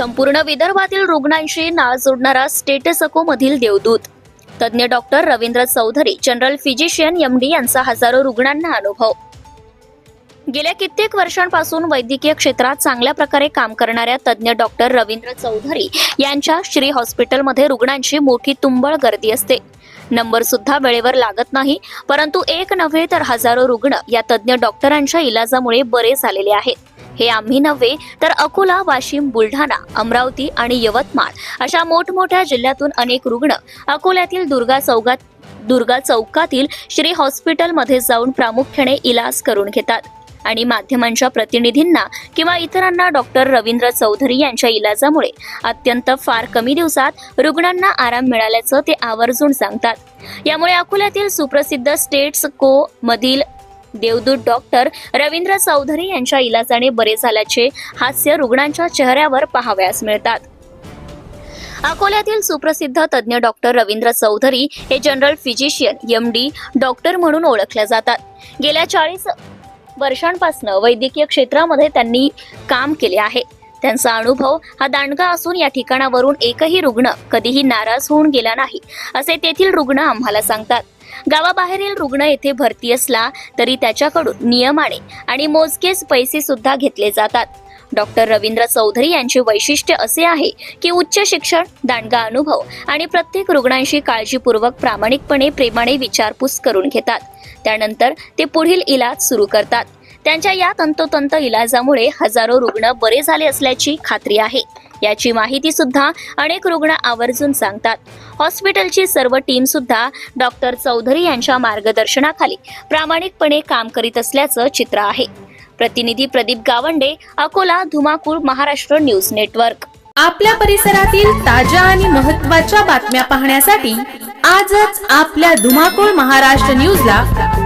संपूर्ण विदर्भातील रुग्णांशी नाळ जोडणारा स्टेटसको मधील देवदूत. तज्ज्ञ doctor Ravindra Chaudhari general physician M D यांचा हजारो रुग्णांना अनुभव. गेल्या कित्येक वर्षांपासून वैद्यकीय क्षेत्रात चांगल्या प्रकारे काम करणाऱ्या तज्ज्ञ डॉक्टर रवींद्र चौधरी यांच्या श्री हॉस्पिटलमध्ये रुग्णांची मोठी तुंबळ गर्दी असते. नंबर सुद्धा वेळेवर लागत नाही परंतु एक नव्हे तर हजारो रुग्ण या तज्ज्ञ डॉक्टरांच्या इलाजामुळे बरे झालेले आहेत. हे आम्ही नव्हे तर अकोला वाशिम बुलढाणा अमरावती आणि यवतमाळ अशा मोठमोठ्या जिल्ह्यातून अनेक रुग्ण अकोल्यातील दुर्गा चौकात दुर्गा चौकातील श्री हॉस्पिटलमध्ये जाऊन प्रामुख्याने इलाज करून घेतात. आणि माध्यमांच्या प्रतिनिधींना किंवा इतरांना डॉक्टर रवींद्र चौधरी यांच्या इलाजामुळे अत्यंत फार कमी दिवसात रुग्णांना आराम मिळाल्याचं ते आवर्जून सांगतात. यामुळे अकोल्यातील सुप्रसिद्ध स्टेट्स को मधील देवदूत डॉक्टर रवींद्र चौधरी यांच्या इलाजाने बरे झाल्याचे हास्य रुग्णांच्या चेहऱ्यावर पाहावयास मिळतात. अकोल्यातील सुप्रसिद्ध तज्ज्ञ डॉक्टर रवींद्र चौधरी हे general physician M D doctor म्हणून ओळखल्या जातात. गेल्या चाळीस वर्षांपासून वैद्यकीय क्षेत्रामध्ये त्यांनी काम केले आहे. त्यांचा अनुभव हा दांडगा असून या ठिकाणावरून एकही रुग्ण कधीही नाराज होऊन गेला नाही असे तेथील रुग्ण आम्हाला सांगतात. गावाबाहेरील रुग्ण येथे भरती असला तरी त्याच्याकडून नियमाने आणि मोजकेच पैसे सुद्धा घेतले जातात. डॉक्टर रवींद्र चौधरी यांचे वैशिष्ट्य असे आहे की उच्च शिक्षण दांडगा अनुभव आणि प्रत्येक रुग्णांशी काळजीपूर्वक प्रामाणिकपणे प्रेमाने विचारपूस करून घेतात. त्यानंतर ते पुढील इलाज सुरू करतात. त्यांच्या या तंतोतंत इलाजामुळे हजारो रुग्ण बरे झाले असल्याची खात्री आहे. याची माहिती सुद्धा अनेक रुग्ण आवर्जून सांगतात. हॉस्पिटलची सर्व टीम सुद्धा डॉक्टर चौधरी यांच्या मार्गदर्शनाखाली प्रामाणिकपणे काम करीत असल्याचं चित्र आहे. प्रतिनिधी प्रदीप गावंडे अकोला धुमाकूळ महाराष्ट्र न्यूज नेटवर्क. आपल्या परिसरातील ताज्या आणि महत्त्वाच्या बातम्या पाहण्यासाठी आजच आपल्या धुमाकूळ महाराष्ट्र न्यूजला